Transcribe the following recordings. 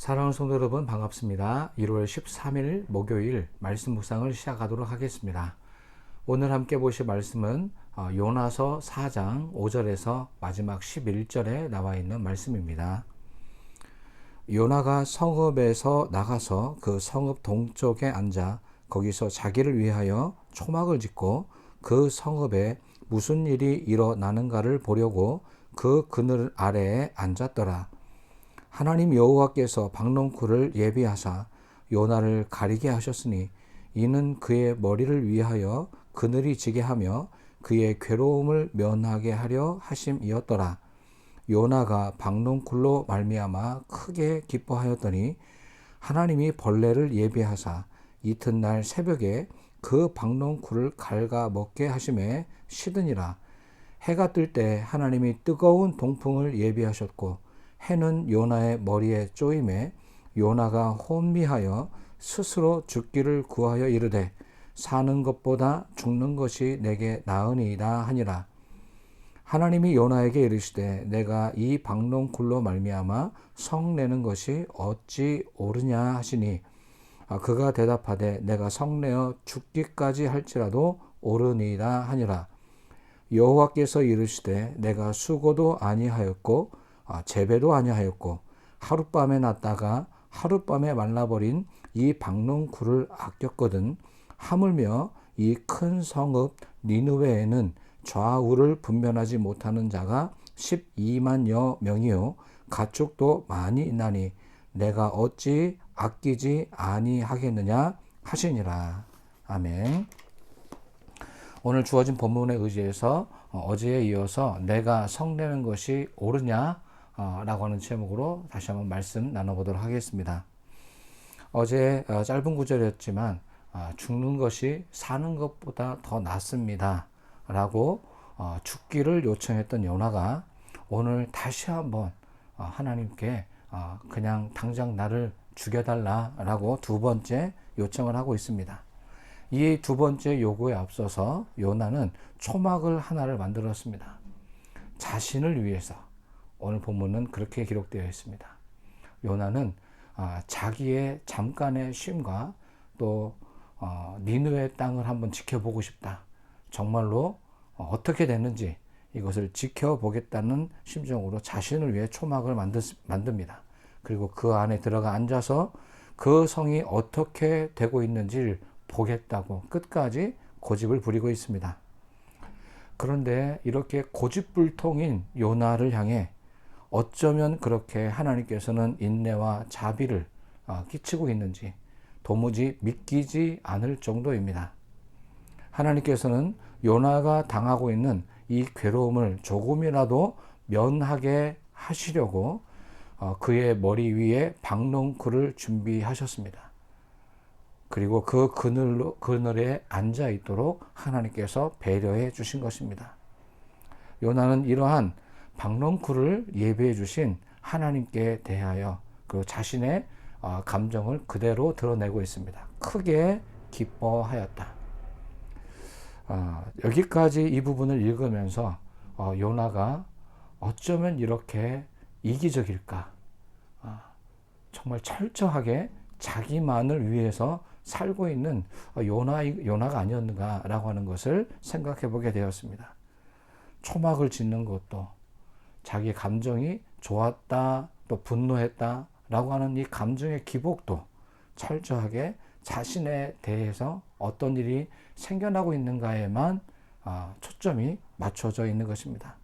사랑하는 성도 여러분 반갑습니다. 1월 13일 목요일 말씀 묵상을 시작하도록 하겠습니다. 오늘 함께 보실 말씀은 어, 요나서 4장 5절에서 마지막 11절에 나와 있는 말씀입니다. 요나가 성읍에서 나가서 그 성읍 동쪽에 앉아 거기서 자기를 위하여 초막을 짓고 그 성읍에 무슨 일이 일어나는가를 보려고 그 그늘 아래에 앉았더라. 하나님 여호와께서 박농쿨을 예비하사 요나를 가리게 하셨으니 이는 그의 머리를 위하여 그늘이 지게 하며 그의 괴로움을 면하게 하려 하심이었더라. 요나가 박농쿨로 말미암아 크게 기뻐하였더니 하나님이 벌레를 예비하사 이튿날 새벽에 그 박농쿨을 갉아 먹게 하심에 시드니라. 해가 뜰 때 하나님이 뜨거운 동풍을 예비하셨고 해는 요나의 머리에 쪼임에 요나가 혼미하여 스스로 죽기를 구하여 이르되 사는 것보다 죽는 것이 내게 나으니이다 하니라. 하나님이 요나에게 이르시되 내가 이 박농굴로 말미암아 성 내는 것이 어찌 옳으냐 하시니 아, 그가 대답하되 내가 성 내어 죽기까지 할지라도 옳으니이다 하니라. 여호와께서 이르시되 내가 수고도 아니하였고 아, 재배도 아니하였고 하룻밤에 났다가 하룻밤에 말라버린 이 박농쿨을 아꼈거든 하물며 이 큰 성읍 니느웨에는 좌우를 분별하지 못하는 자가 12만여 명이요 가축도 많이 있나니 내가 어찌 아끼지 아니하겠느냐 하시니라 아멘. 오늘 주어진 본문에 의지해서 어제에 이어서 내가 성내는 것이 옳으냐 어, 라고 하는 제목으로 다시 한번 말씀 나눠보도록 하겠습니다. 어제 어, 짧은 구절이었지만 어, 죽는 것이 사는 것보다 더 낫습니다. 라고 죽기를 요청했던 요나가 오늘 다시 한번 하나님께 그냥 당장 나를 죽여달라라고 두 번째 요청을 하고 있습니다. 이 두 번째 요구에 앞서서 요나는 초막을 하나를 만들었습니다. 자신을 위해서 오늘 본문은 그렇게 기록되어 있습니다. 요나는 아, 자기의 잠깐의 쉼과 또 어, 니누의 땅을 한번 지켜보고 싶다. 정말로 어, 어떻게 됐는지 이것을 지켜보겠다는 심정으로 자신을 위해 초막을 만듭니다. 그리고 그 안에 들어가 앉아서 그 성이 어떻게 되고 있는지를 보겠다고 끝까지 고집을 부리고 있습니다. 그런데 이렇게 고집불통인 요나를 향해 어쩌면 그렇게 하나님께서는 인내와 자비를 어, 끼치고 있는지 도무지 믿기지 않을 정도입니다. 하나님께서는 요나가 당하고 있는 이 괴로움을 조금이라도 면하게 하시려고 어, 그의 머리 위에 박농쿨을 준비하셨습니다. 그리고 그 그늘로, 그늘에 앉아 있도록 하나님께서 배려해 주신 것입니다. 요나는 이러한 박농쿨을 예배해 주신 하나님께 대하여 그 자신의 어, 감정을 그대로 드러내고 있습니다. 크게 기뻐하였다. 어, 여기까지 이 부분을 읽으면서 어, 요나가 어쩌면 이렇게 이기적일까? 정말 철저하게 자기만을 위해서 살고 있는 요나, 요나가 아니었는가라고 하는 것을 생각해 보게 되었습니다. 초막을 짓는 것도 자기 감정이 좋았다, 또 분노했다, 라고 하는 이 감정의 기복도 철저하게 자신에 대해서 어떤 일이 생겨나고 있는가에만 아, 초점이 맞춰져 있는 것입니다.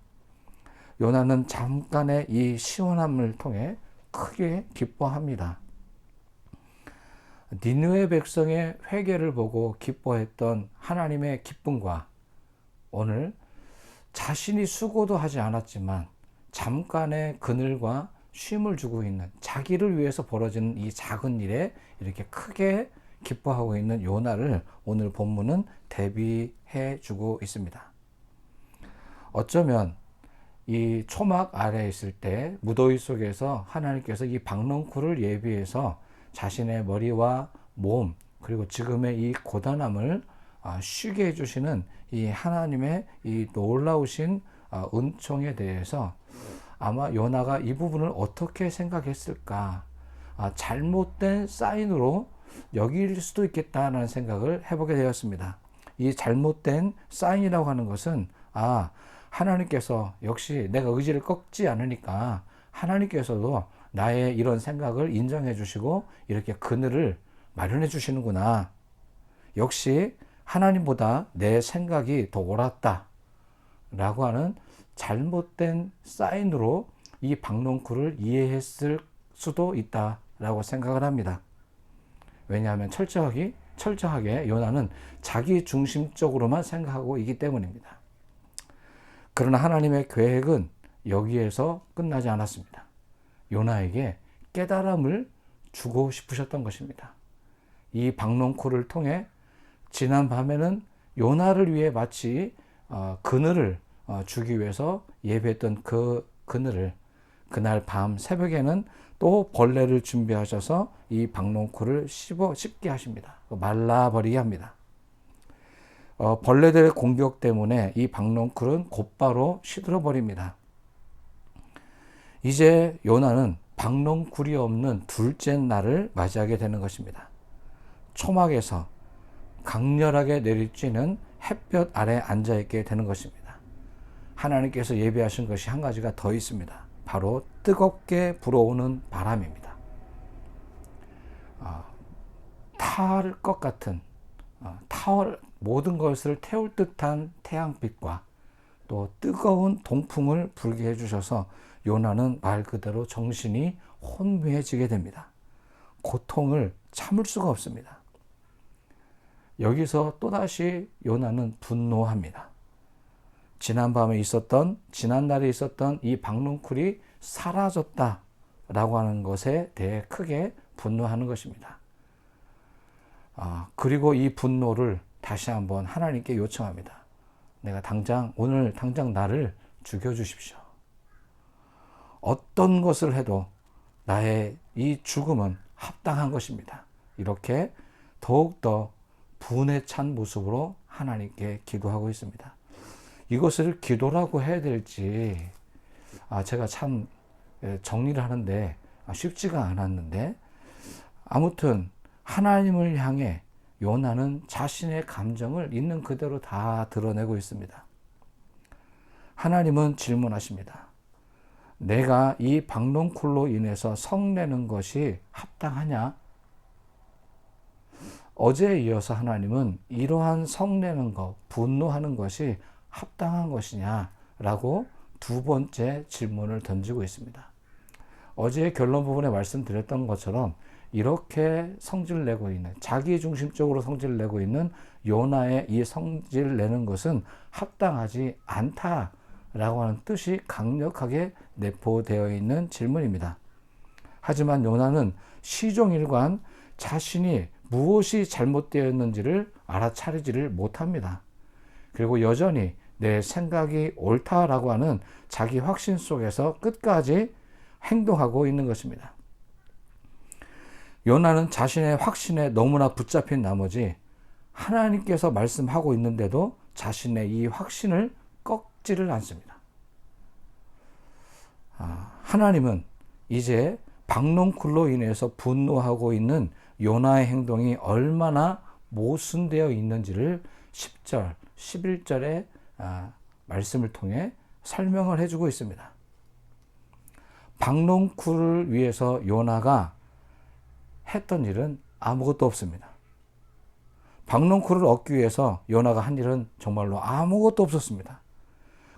요나는 잠깐의 이 시원함을 통해 크게 기뻐합니다. 니느웨 백성의 회개를 보고 기뻐했던 하나님의 기쁨과 오늘 자신이 수고도 하지 않았지만 잠깐의 그늘과 쉼을 주고 있는 자기를 위해서 벌어지는 이 작은 일에 이렇게 크게 기뻐하고 있는 요나를 오늘 본문은 대비해 주고 있습니다. 어쩌면 이 초막 아래에 있을 때 무더위 속에서 하나님께서 이 박넝쿨을 예비해서 자신의 머리와 몸 그리고 지금의 이 고단함을 아, 쉬게 해주시는 이 하나님의 이 놀라우신 아, 은총에 대해서 아마 요나가 이 부분을 어떻게 생각했을까? 아, 잘못된 사인으로 여길 수도 있겠다라는 생각을 해보게 되었습니다. 이 잘못된 사인이라고 하는 것은 아 하나님께서 역시 내가 의지를 꺾지 않으니까 하나님께서도 나의 이런 생각을 인정해 주시고 이렇게 그늘을 마련해 주시는구나. 역시 하나님보다 내 생각이 더 옳았다. 라고 하는 잘못된 사인으로 이 박농쿨을 이해했을 수도 있다라고 생각을 합니다. 왜냐하면 철저하게 철저하게 요나는 자기 중심적으로만 생각하고 있기 때문입니다. 그러나 하나님의 계획은 여기에서 끝나지 않았습니다. 요나에게 깨달음을 주고 싶으셨던 것입니다. 이 박농쿨을 통해 지난 밤에는 요나를 위해 마치 어, 그늘을 어, 주기 위해서 예배했던 그 그늘을 그날 밤 새벽에는 또 벌레를 준비하셔서 이 박농쿨을 씹어 씹게 하십니다. 말라버리게 합니다. 어, 벌레들의 공격 때문에 이 박농쿨은 곧바로 시들어 버립니다. 이제 요나는 박농쿨이 없는 둘째 날을 맞이하게 되는 것입니다. 초막에서 강렬하게 내리쬐는 햇볕 아래 앉아 있게 되는 것입니다. 하나님께서 예배하신 것이 한 가지가 더 있습니다. 바로 뜨겁게 불어오는 바람입니다. 어, 탈것 같은 어, 타올 모든 것을 태울 듯한 태양빛과 또 뜨거운 동풍을 불게 해주셔서 요나는 말 그대로 정신이 혼미해지게 됩니다. 고통을 참을 수가 없습니다. 여기서 또다시 요나는 분노합니다. 지난밤에 있었던, 지난날에 있었던 이 박농쿨이 사라졌다라고 하는 것에 대해 크게 분노하는 것입니다. 아, 그리고 이 분노를 다시 한번 하나님께 요청합니다. 내가 당장, 오늘 당장 나를 죽여 주십시오. 어떤 것을 해도 나의 이 죽음은 합당한 것입니다. 이렇게 더욱더 분에 찬 모습으로 하나님께 기도하고 있습니다. 이것을 기도라고 해야 될지, 아, 제가 참 예, 정리를 하는데 쉽지가 않았는데, 아무튼 하나님을 향해 요나는 자신의 감정을 있는 그대로 다 드러내고 있습니다. 하나님은 질문하십니다. 내가 이 박농쿨로 인해서 성내는 것이 합당하냐? 어제에 이어서 하나님은 이러한 성내는 것, 분노하는 것이 합당한 것이냐라고 두 번째 질문을 던지고 있습니다. 어제 결론 부분에 말씀드렸던 것처럼 이렇게 성질 내고 있는 자기 중심적으로 성질 내고 있는 요나의 이 성질 내는 것은 합당하지 않다라고 하는 뜻이 강력하게 내포되어 있는 질문입니다. 하지만 요나는 시종일관 자신이 무엇이 잘못되었는지를 알아차리지를 못합니다. 그리고 여전히 내 생각이 옳다라고 하는 자기 확신 속에서 끝까지 행동하고 있는 것입니다. 요나는 자신의 확신에 너무나 붙잡힌 나머지 하나님께서 말씀하고 있는데도 자신의 이 확신을 꺾지를 않습니다. 아, 하나님은 이제 박농쿨로 인해서 분노하고 있는 요나의 행동이 얼마나 모순되어 있는지를 10절, 11절의 아, 말씀을 통해 설명을 해주고 있습니다. 박농쿨을 위해서 요나가 했던 일은 아무것도 없습니다. 박농쿨을 얻기 위해서 요나가 한 일은 정말로 아무것도 없었습니다.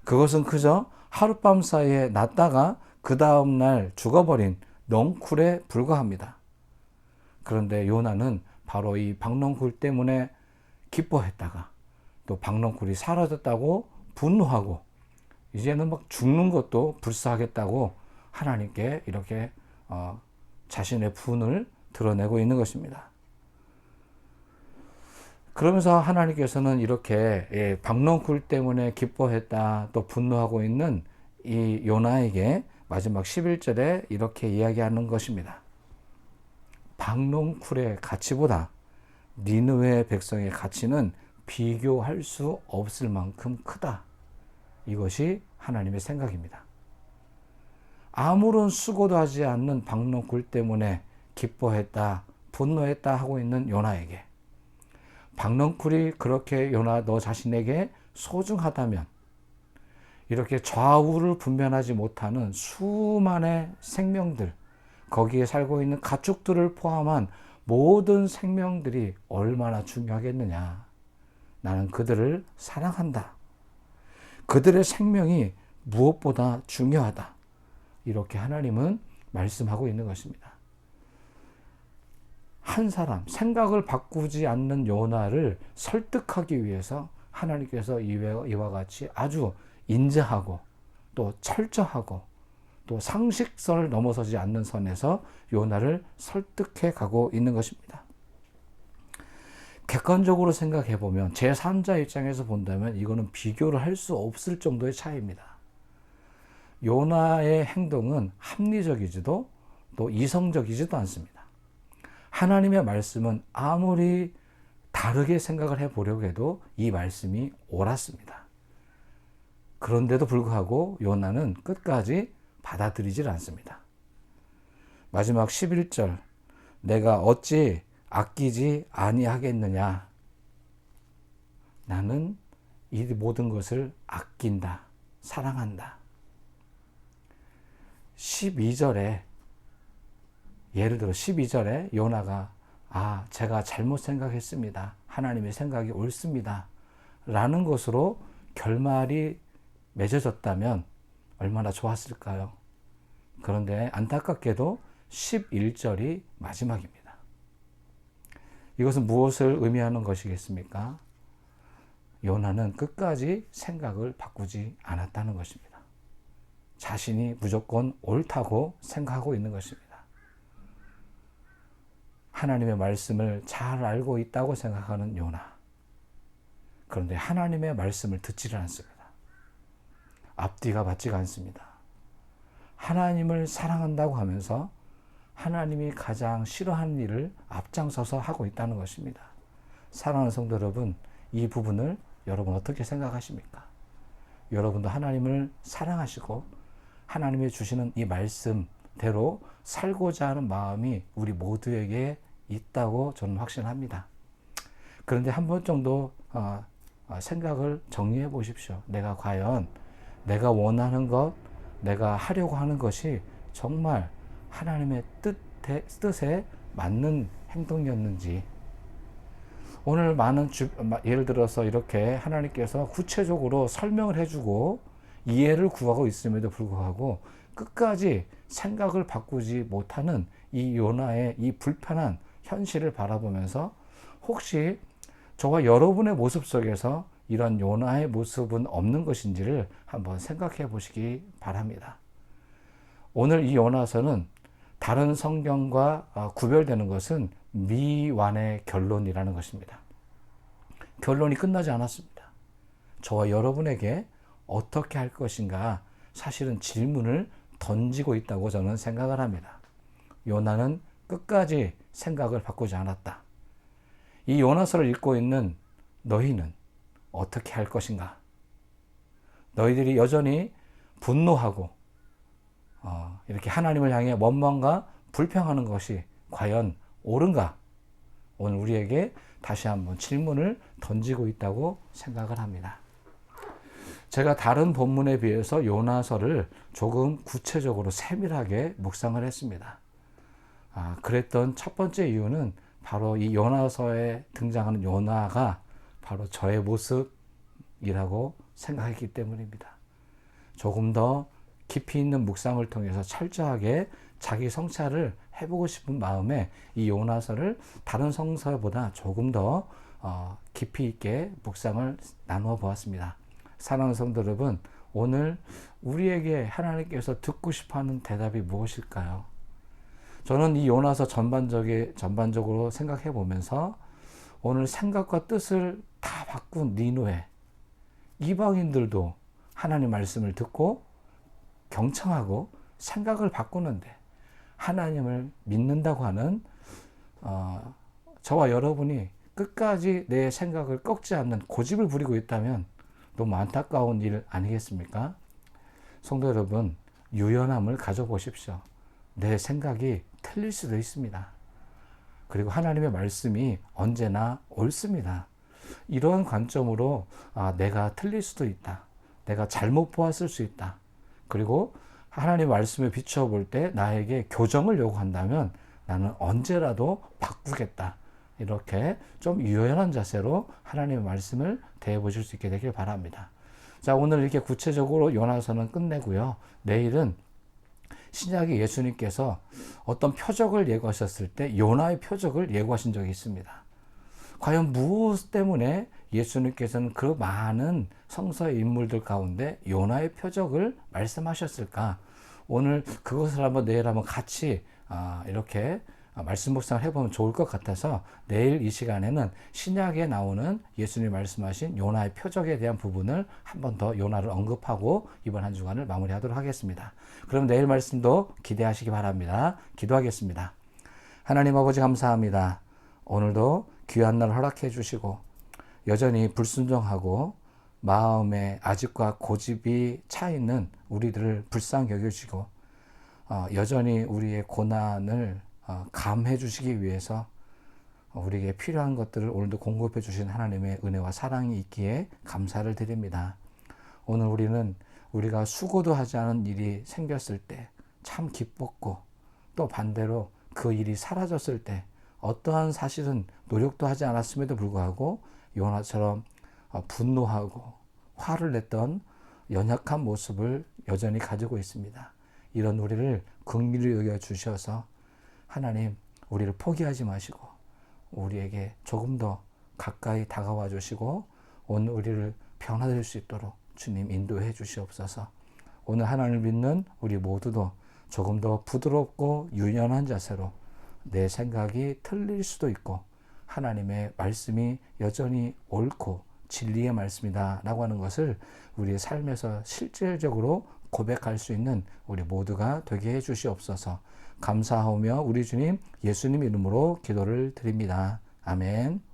그것은 그저 하룻밤 사이에 났다가 그 다음날 죽어버린 넝쿨에 불과합니다. 그런데 요나는 바로 이 박농쿨 때문에 기뻐했다가 또 박농쿨이 사라졌다고 분노하고 이제는 막 죽는 것도 불사하겠다고 하나님께 이렇게 어, 자신의 분을 드러내고 있는 것입니다. 그러면서 하나님께서는 이렇게 예, 박농쿨 때문에 기뻐했다 또 분노하고 있는 이 요나에게 마지막 11절에 이렇게 이야기하는 것입니다. 박농쿨의 가치보다 니느웨 백성의 가치는 비교할 수 없을 만큼 크다. 이것이 하나님의 생각입니다. 아무런 수고도 하지 않는 박농쿨 때문에 기뻐했다, 분노했다 하고 있는 요나에게 박넝쿨이 그렇게 요나 너 자신에게 소중하다면 이렇게 좌우를 분별하지 못하는 수많은 생명들, 거기에 살고 있는 가축들을 포함한 모든 생명들이 얼마나 중요하겠느냐. 나는 그들을 사랑한다. 그들의 생명이 무엇보다 중요하다. 이렇게 하나님은 말씀하고 있는 것입니다. 한 사람, 생각을 바꾸지 않는 요나를 설득하기 위해서 하나님께서 이와 같이 아주 인자하고 또 철저하고 또 상식선을 넘어서지 않는 선에서 요나를 설득해 가고 있는 것입니다. 객관적으로 생각해 보면 제3자 입장에서 본다면 이거는 비교를 할 수 없을 정도의 차이입니다. 요나의 행동은 합리적이지도 또 이성적이지도 않습니다. 하나님의 말씀은 아무리 다르게 생각을 해 보려고 해도 이 말씀이 옳았습니다. 그런데도 불구하고 요나는 끝까지 받아들이질 않습니다. 마지막 11절 내가 어찌 아끼지 아니하겠느냐 나는 이 모든 것을 아낀다. 사랑한다. 12절에 예를 들어 12절에 요나가 아, 제가 잘못 생각했습니다. 하나님의 생각이 옳습니다. 라는 것으로 결말이 맺어졌다면 얼마나 좋았을까요? 그런데 안타깝게도 11절이 마지막입니다. 이것은 무엇을 의미하는 것이겠습니까? 요나는 끝까지 생각을 바꾸지 않았다는 것입니다. 자신이 무조건 옳다고 생각하고 있는 것입니다. 하나님의 말씀을 잘 알고 있다고 생각하는 요나. 그런데 하나님의 말씀을 듣지를 않습니다. 앞뒤가 맞지가 않습니다. 하나님을 사랑한다고 하면서 하나님이 가장 싫어하는 일을 앞장서서 하고 있다는 것입니다. 사랑하는 성도 여러분, 이 부분을 여러분 어떻게 생각하십니까? 여러분도 하나님을 사랑하시고 하나님이 주시는 이 말씀대로 살고자 하는 마음이 우리 모두에게 있다고 저는 확신합니다. 그런데 한 번 정도 어, 어, 생각을 정리해 보십시오. 내가 과연 내가 원하는 것, 내가 하려고 하는 것이 정말 하나님의 뜻에, 뜻에 맞는 행동이었는지. 오늘 많은 주, 예를 들어서 이렇게 하나님께서 구체적으로 설명을 해주고 이해를 구하고 있음에도 불구하고 끝까지 생각을 바꾸지 못하는 이 요나의 이 불편한 현실을 바라보면서 혹시 저와 여러분의 모습 속에서 이런 요나의 모습은 없는 것인지를 한번 생각해 보시기 바랍니다. 오늘 이 요나서는 다른 성경과 어, 구별되는 것은 미완의 결론이라는 것입니다. 결론이 끝나지 않았습니다. 저와 여러분에게 어떻게 할 것인가 사실은 질문을 던지고 있다고 저는 생각을 합니다. 요나는 끝까지 생각을 바꾸지 않았다. 이 요나서를 읽고 있는 너희는 어떻게 할 것인가? 너희들이 여전히 분노하고 어, 이렇게 하나님을 향해 원망과 불평하는 것이 과연 옳은가? 오늘 우리에게 다시 한번 질문을 던지고 있다고 생각을 합니다. 제가 다른 본문에 비해서 요나서를 조금 구체적으로 세밀하게 묵상을 했습니다. 아, 그랬던 첫 번째 이유는 바로 이 요나서에 등장하는 요나가 바로 저의 모습이라고 생각했기 때문입니다. 조금 더 깊이 있는 묵상을 통해서 철저하게 자기 성찰을 해보고 싶은 마음에 이 요나서를 다른 성서보다 조금 더 어, 깊이 있게 묵상을 나누어 보았습니다. 사랑하는 성도 여러분, 오늘 우리에게 하나님께서 듣고 싶어 하는 대답이 무엇일까요? 저는 이 요나서 전반적이, 전반적으로 생각해 보면서 오늘 생각과 뜻을 다 바꾼 니누에 이방인들도 하나님 말씀을 듣고 경청하고 생각을 바꾸는데 하나님을 믿는다고 하는 어, 저와 여러분이 끝까지 내 생각을 꺾지 않는 고집을 부리고 있다면 너무 안타까운 일 아니겠습니까? 성도 여러분, 유연함을 가져보십시오. 내 생각이 틀릴 수도 있습니다. 그리고 하나님의 말씀이 언제나 옳습니다. 이런 관점으로 아, 내가 틀릴 수도 있다. 내가 잘못 보았을 수 있다. 그리고 하나님 말씀을 비춰볼 때 나에게 교정을 요구한다면 나는 언제라도 바꾸겠다. 이렇게 좀 유연한 자세로 하나님의 말씀을 대해 보실 수 있게 되길 바랍니다. 자, 오늘 이렇게 구체적으로 요나서는 끝내고요. 내일은 신약의 예수님께서 어떤 표적을 예고하셨을 때 요나의 표적을 예고하신 적이 있습니다. 과연 무엇 때문에 예수님께서는 그 많은 성서의 인물들 가운데 요나의 표적을 말씀하셨을까? 오늘 그것을 한번 내일 한번 같이 아, 이렇게 말씀 묵상을 해보면 좋을 것 같아서 내일 이 시간에는 신약에 나오는 예수님 말씀하신 요나의 표적에 대한 부분을 한 번 더 요나를 언급하고 이번 한 주간을 마무리하도록 하겠습니다. 그럼 내일 말씀도 기대하시기 바랍니다. 기도하겠습니다. 하나님 아버지 감사합니다. 오늘도 귀한 날 허락해 주시고 여전히 불순종하고 마음에 아직과 고집이 차 있는 우리들을 불쌍히 여겨주시고 어, 여전히 우리의 고난을 어, 감해 주시기 위해서 우리에게 필요한 것들을 오늘도 공급해 주신 하나님의 은혜와 사랑이 있기에 감사를 드립니다. 오늘 우리는 우리가 수고도 하지 않은 일이 생겼을 때 참 기뻤고 또 반대로 그 일이 사라졌을 때 어떠한 사실은 노력도 하지 않았음에도 불구하고 요나처럼 어, 분노하고 화를 냈던 연약한 모습을 여전히 가지고 있습니다. 이런 우리를 긍휼히 여겨 주셔서 하나님 우리를 포기하지 마시고 우리에게 조금 더 가까이 다가와 주시고 오늘 우리를 변화될 수 있도록 주님 인도해 주시옵소서. 오늘 하나님을 믿는 우리 모두도 조금 더 부드럽고 유연한 자세로 내 생각이 틀릴 수도 있고 하나님의 말씀이 여전히 옳고 진리의 말씀이다 라고 하는 것을 우리의 삶에서 실질적으로 고백할 수 있는 우리 모두가 되게 해 주시옵소서 감사하며 우리 주님 예수님 이름으로 기도를 드립니다. 아멘.